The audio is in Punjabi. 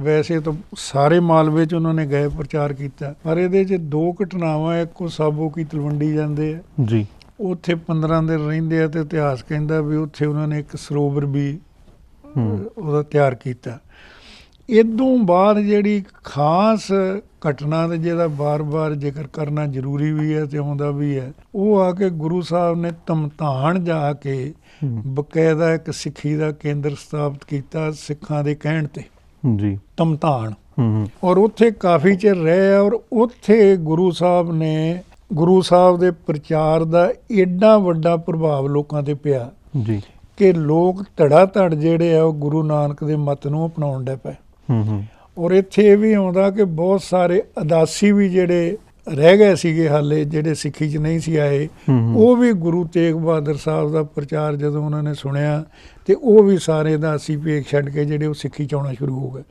ਵੈਸੇ ਤਾਂ ਸਾਰੇ ਮਾਲਵੇ ਚ ਉਹਨਾਂ ਨੇ ਗਏ ਪ੍ਰਚਾਰ ਕੀਤਾ ਪਰ ਇਹਦੇ ਚ ਦੋ ਘਟਨਾਵਾਂ ਇੱਕ ਉਹ ਸਾਬੋ ਕੀ ਤਲਵੰਡੀ ਜਾਂਦੇ ਆ। ਜੀ। ਉੱਥੇ 15 ਦਿਨ ਰਹਿੰਦੇ ਆ ਤੇ ਇਤਿਹਾਸ ਕਹਿੰਦਾ ਵੀ ਉੱਥੇ ਉਹਨਾਂ ਨੇ ਇੱਕ ਸਰੋਵਰ ਵੀ ਉਹਦਾ ਤਿਆਰ ਕੀਤਾ। ਇਦੋਂ ਬਾਅਦ ਜਿਹੜੀ ਖਾਸ ਘਟਨਾ ਤੇ ਜਿਹਦਾ ਬਾਰ-ਬਾਰ ਜ਼ਿਕਰ ਕਰਨਾ ਜ਼ਰੂਰੀ ਵੀ ਹੈ ਤੇ ਆਉਂਦਾ ਵੀ ਹੈ ਉਹ ਆ ਕੇ ਗੁਰੂ ਸਾਹਿਬ ਨੇ ਧਮਧਾਨ ਜਾ ਕੇ ਬਕਾਇਦਾ ਇੱਕ ਸਿੱਖੀ ਦਾ ਕੇਂਦਰ ਸਥਾਪਿਤ ਕੀਤਾ ਸਿੱਖਾਂ ਦੇ ਕਹਿਣ ਤੇ। ਜੀ। ਹੂੰ, ਔਰ ਉੱਥੇ ਕਾਫੀ ਚਿਰ ਰਹੇ ਔਰ ਉੱਥੇ ਗੁਰੂ ਸਾਹਿਬ ਨੇ ਗੁਰੂ ਸਾਹਿਬ ਦੇ ਪ੍ਰਚਾਰ ਦਾ ਏਡਾ ਵੱਡਾ ਪ੍ਰਭਾਵ ਲੋਕਾਂ ਤੇ ਪਿਆ ਜੀ। ਕਿ ਲੋਕ ਧੜਾ ਧੜ ਜਿਹੜੇ ਆ ਉਹ ਗੁਰੂ ਨਾਨਕ ਦੇ ਮਤ ਨੂੰ ਅਪਣਾਉਣ ਡੇ ਪਏ। ਹੂੰ ਹੂੰ। ਔਰ ਇੱਥੇ ਇਹ ਵੀ ਆਉਂਦਾ ਕਿ ਬਹੁਤ ਸਾਰੇ ਅਦਾਸੀ ਵੀ ਜਿਹੜੇ ਰਹਿ ਗਏ ਸੀਗੇ ਹਾਲੇ ਜਿਹੜੇ ਸਿੱਖੀ 'ਚ ਨਹੀਂ ਸੀ ਆਏ। ਉਹ ਵੀ ਗੁਰੂ ਤੇਗ ਬਹਾਦਰ ਸਾਹਿਬ ਦਾ ਪ੍ਰਚਾਰ ਜਦੋਂ ਉਹਨਾਂ ਨੇ ਸੁਣਿਆ ਤੇ ਉਹ ਵੀ ਸਾਰੇ ਅਦਾਸੀ ਭੇਖ ਛੱਡ ਕੇ ਜਿਹੜੇ ਉਹ ਸਿੱਖੀ 'ਚ ਆਉਣਾ ਸ਼ੁਰੂ ਹੋ ਗਏ